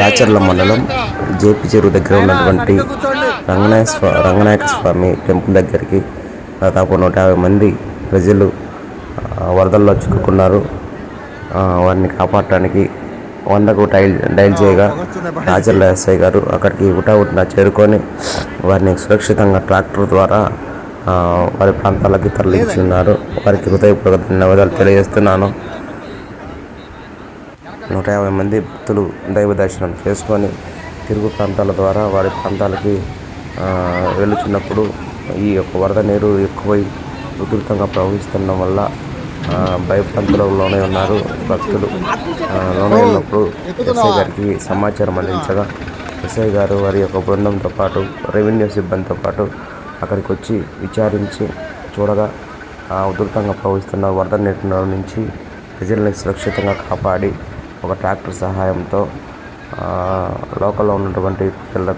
రాచర్ల మండలం జేపీ చెరువు దగ్గర ఉన్నటువంటి రంగనాయ స్వా రంగనాయక స్వామి టెంపుల్ దగ్గరికి దాదాపు నూట యాభై మంది ప్రజలు వరదల్లో చిక్కుకున్నారు. వారిని కాపాడటానికి వందకు డైల్ డైల్ చేయగా రాజర్ల ఎస్ఐ గారు అక్కడికి ఉటావుటిన చేరుకొని వారిని సురక్షితంగా ట్రాక్టర్ ద్వారా వారి ప్రాంతాలకి తరలించున్నారు. వారికి హృదయపూర్వక ధన్యవాదాలు తెలియజేస్తున్నాను. నూట యాభై మంది భక్తులు దైవ దర్శనం చేసుకొని తిరుగు ప్రాంతాల ద్వారా వారి ప్రాంతాలకి వెళుతున్నప్పుడు ఈ యొక్క వరద నీరు ఎక్కువై ఉధృతంగా ప్రవహిస్తుండడం వల్ల ఆ, భయప్రాంతంలోనే ఉన్నారు భక్తులు. ఆ, లోనే ఉన్నప్పుడు ఎస్ఐ గారికి సమాచారం అందించగా ఎస్ఐ గారు వారి యొక్క బృందంతో పాటు రెవెన్యూ సిబ్బందితో పాటు అక్కడికి వచ్చి విచారించి చూడగా ఉధృతంగా ప్రవహిస్తున్న వరద నీటిలో నుంచి ప్రజల్ని సురక్షితంగా కాపాడి ఒక ట్రాక్టర్ సహాయంతో లోకల్లో ఉన్నటువంటి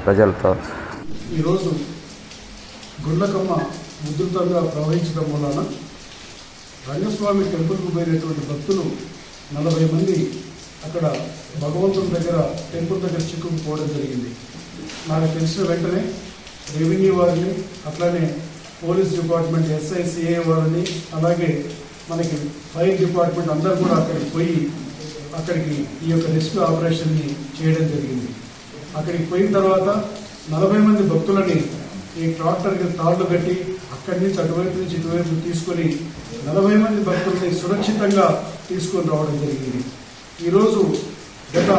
ప్రజలతో. ఈరోజు గుండ్లకమ్మ ఉధృతంగా ప్రవహించడం వలన రంగస్వామి టెంపుల్కు పోయినటువంటి భక్తులు నలభై మంది అక్కడ భగవంతుని దగ్గర టెంపుల్ దగ్గర చిక్కుకుపోవడం జరిగింది. నాకు తెలిసిన వెంటనే రెవెన్యూ వారిని అట్లానే పోలీస్ డిపార్ట్మెంట్ ఎస్ఐసిఏ వారిని అలాగే మనకి ఫైర్ డిపార్ట్మెంట్ అందరూ కూడా అక్కడికి పోయి అక్కడికి ఈ యొక్క రెస్క్యూ ఆపరేషన్ని చేయడం జరిగింది. అక్కడికి పోయిన తర్వాత నలభై మంది భక్తులని ఈ ట్రాక్టర్కి తాళ్ళు కట్టి అక్కడి నుంచి అటువైపు నుంచి ఇటువైపు తీసుకొని నలభై మంది భక్తుల్ని సురక్షితంగా తీసుకొని రావడం జరిగింది. ఈరోజు గత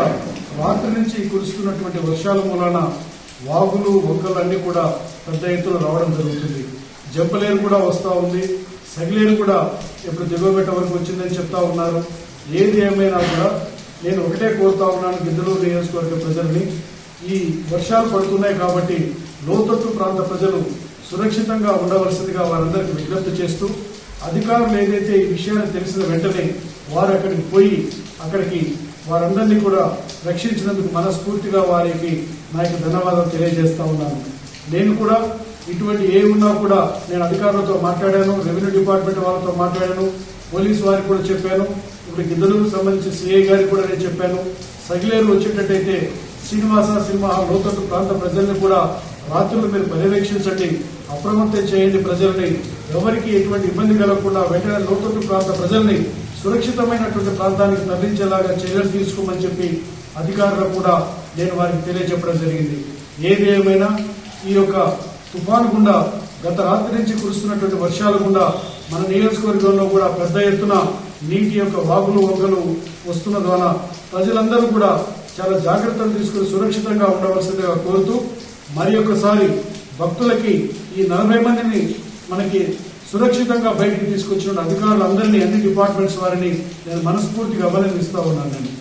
రాత్రి నుంచి కురుస్తున్నటువంటి వర్షాల మూలాన వాగులు వంకలు అన్నీ కూడా పెద్ద ఎత్తున రావడం జరుగుతుంది. జంపలేరు కూడా వస్తూ ఉంది. సగిలేరు కూడా ఇప్పుడు దిగువబెట్ట వరకు వచ్చిందని చెప్తా ఉన్నారు. ఏది ఏమైనా కూడా నేను ఒకటే కోరుతా ఉన్నాను గిద్దలూరు నియోజకవర్గ ప్రజల్ని. ఈ వర్షాలు పడుతున్నాయి కాబట్టి లోతట్టు ప్రాంత ప్రజలు సురక్షితంగా ఉండవలసిందిగా వారందరికీ విజ్ఞప్తి చేస్తూ అధికారులు ఏదైతే ఈ విషయాన్ని తెలిసిన వెంటనే వారు అక్కడికి పోయి అక్కడికి వారందరినీ కూడా రక్షించినందుకు మనస్ఫూర్తిగా వారికి నా యొక్క ధన్యవాదాలు తెలియజేస్తా ఉన్నాను. నేను కూడా ఇటువంటి ఏ ఉన్నా కూడా నేను అధికారులతో మాట్లాడాను రెవెన్యూ డిపార్ట్మెంట్ వాళ్ళతో మాట్లాడాను పోలీసు వారికి కూడా చెప్పాను. ఇప్పుడు గిద్దలూరుకు సంబంధించి సిఐ గారికి కూడా నేను చెప్పాను. సగిలేరు వచ్చేటట్టయితే శ్రీనివాస సినిమా లోతట్టు ప్రాంత ప్రజల్ని కూడా రాత్రులు మీరు పర్యవేక్షించండి అప్రమత్తం చేయండి ప్రజల్ని. ఎవరికి ఎటువంటి ఇబ్బంది కలగకుండా వెంటనే లోతట్టు ప్రాంత ప్రజల్ని సురక్షితమైనటువంటి ప్రాంతానికి తరలించేలాగా చర్యలు తీసుకోమని చెప్పి అధికారులకు కూడా నేను వారికి తెలియజెప్పడం జరిగింది. ఏది ఏమైనా ఈ యొక్క తుఫాను గుండా గత రాత్రి నుంచి కురుస్తున్నటువంటి వర్షాల గుండా మన నియోజకవర్గంలో కూడా పెద్ద ఎత్తున నీటి యొక్క వాగులు వంగలు వస్తున్న ద్వారా ప్రజలందరూ కూడా చాలా జాగ్రత్తలు తీసుకుని సురక్షితంగా ఉండవలసిందిగా కోరుతూ మరి ఒకసారి భక్తులకి ఈ నలభై మందిని మనకి సురక్షితంగా బయటికి తీసుకొచ్చిన అధికారులందరినీ అన్ని డిపార్ట్మెంట్స్ వారిని నేను మనస్ఫూర్తిగా అభినందిస్తా ఉన్నాను నేను